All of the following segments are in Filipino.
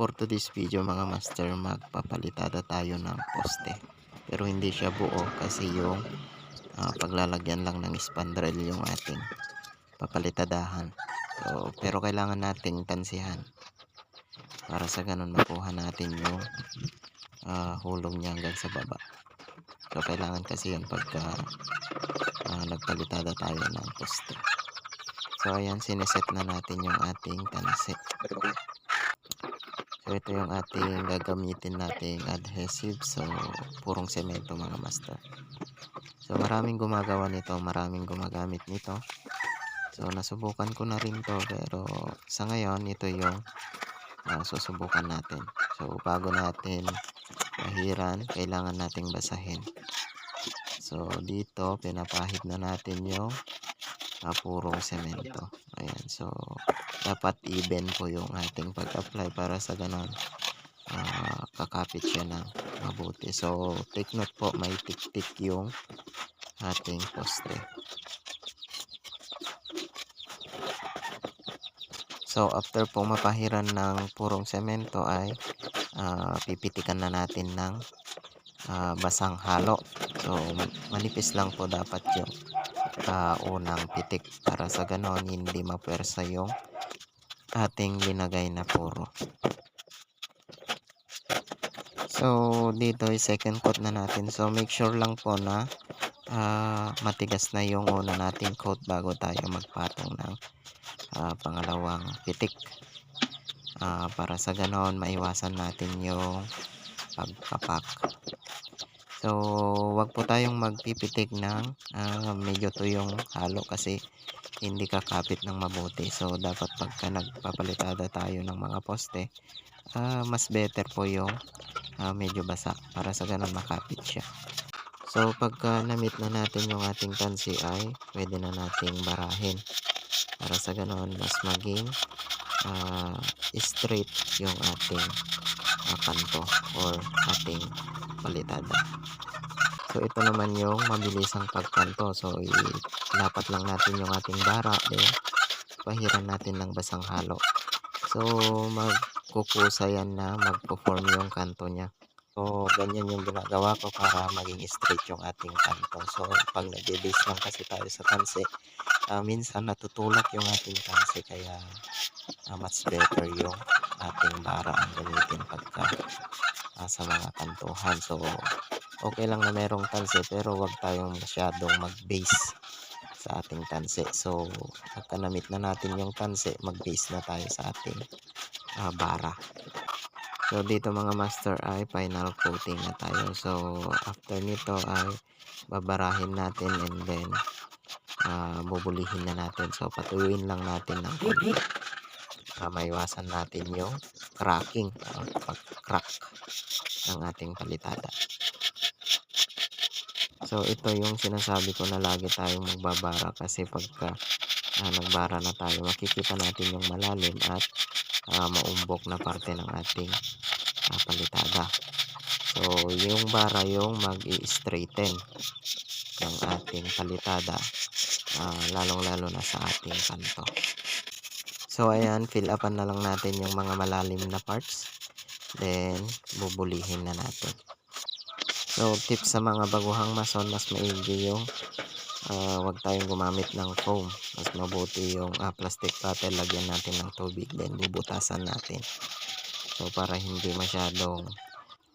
for today's video mga master magpapalitada tayo ng poste. Pero hindi siya buo kasi yung ah, paglalagyan lang ng spandrel yung ating papalitadahan. So, pero kailangan nating tansihan para sa ganun makuha natin yung ah, hulog niya hanggang sa baba. So kailangan kasi yun pagka ah, nagpalitada tayo ng poste. So ayan sineset na natin yung ating tansi ito yung ating gagamitin nating adhesive. So purong semento mga master. So maraming gumagawa nito, maraming gumagamit nito. So nasubukan ko na rin to pero sa ngayon ito yung ah, susubukan natin. So bago natin mahiran, kailangan nating basahin. So dito pinapahid na natin yung ah, purong semento. Ayan, so dapat even po yung ating pag-apply para sa ganon ah, kakapit siya ng mabuti. So, take note po, may tik-tik yung ating poste. So, after po mapahiran ng purong semento ay ah, pipitikan na natin ng ah, basang halo. So, ma- manipis lang po dapat yung ah, unang pitik para sa ganon hindi mapwersa yung ating linagay na puro. So, dito ay second coat na natin. So, make sure lang po na ah, matigas na yung una nating coat bago tayo magpatong ng ah, pangalawang pitik. Ah, para sa ganon, maiwasan natin yung pagkapak. So, wag po tayong magpipitik ng ah, medyo tuyong halo kasi hindi kakapit ng mabuti. So, dapat pagka nagpapalitada tayo ng mga poste, ah, mas better po yung ah, medyo basa para sa ganun makapit siya. So, pagka na-meet na natin yung ating tansi ay pwede na nating barahin para sa ganun mas maging ah, straight yung ating ah, kanto or ating palitada. So, ito naman yung mabilisang pagkanto. So, ilapat lang natin yung ating bara. Then, pahiran natin ng basang halo. So, magkukusa yan na magpo-form yung kanto niya. So, ganyan yung ginagawa ko para maging straight yung ating kanto. So, pag nag-base lang kasi tayo sa tansi, ah, minsan natutulak yung ating tansi. Kaya, ah, much better yung ating bara ang gamitin pagka ah, sa mga kantuhan. So, okay lang na merong tansi pero wag tayong masyadong mag-base sa ating tansi. So, pagka na natin yung tansi, mag-base na tayo sa ating ah, bara. So, dito mga master ay final coating na tayo. So, after nito ay babarahin natin and then ah, bubulihin na natin. So, patuyuin lang natin ng para maiwasan natin yung cracking or pag-crack ng ating palitada. So ito yung sinasabi ko na lagi tayong magbabara kasi pagka ah, nagbara na tayo makikita natin yung malalim at ah, maumbok na parte ng ating ah, palitada. So yung bara yung mag-i-straighten ng ating palitada ah, lalong lalo na sa ating kanto. So ayan, fill upan na lang natin yung mga malalim na parts. Then bubulihin na natin. So, tips sa mga baguhang mason, mas maigi yung ah, wag tayong gumamit ng foam. Mas mabuti yung ah, plastic bottle, lagyan natin ng tubig, then bubutasan natin. So, para hindi masyadong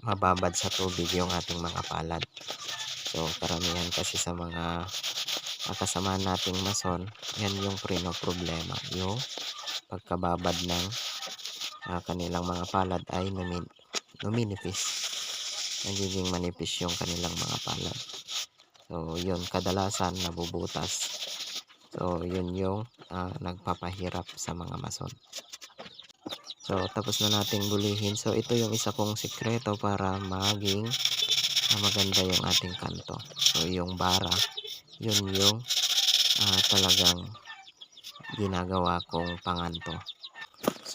mababad sa tubig yung ating mga palad. So, karamihan kasi sa mga kasama nating mason, yan yung prino problema. Yung pagkababad ng ah, kanilang mga palad ay numin numinipis nagiging manipis yung kanilang mga palad. So, yun, kadalasan nabubutas. So, yun yung ah, nagpapahirap sa mga mason. So, tapos na nating bulihin. So, ito yung isa kong sikreto para maging ah, maganda yung ating kanto. So, yung bara, yun yung ah, talagang ginagawa kong panganto.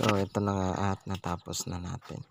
So, ito na nga at natapos na natin.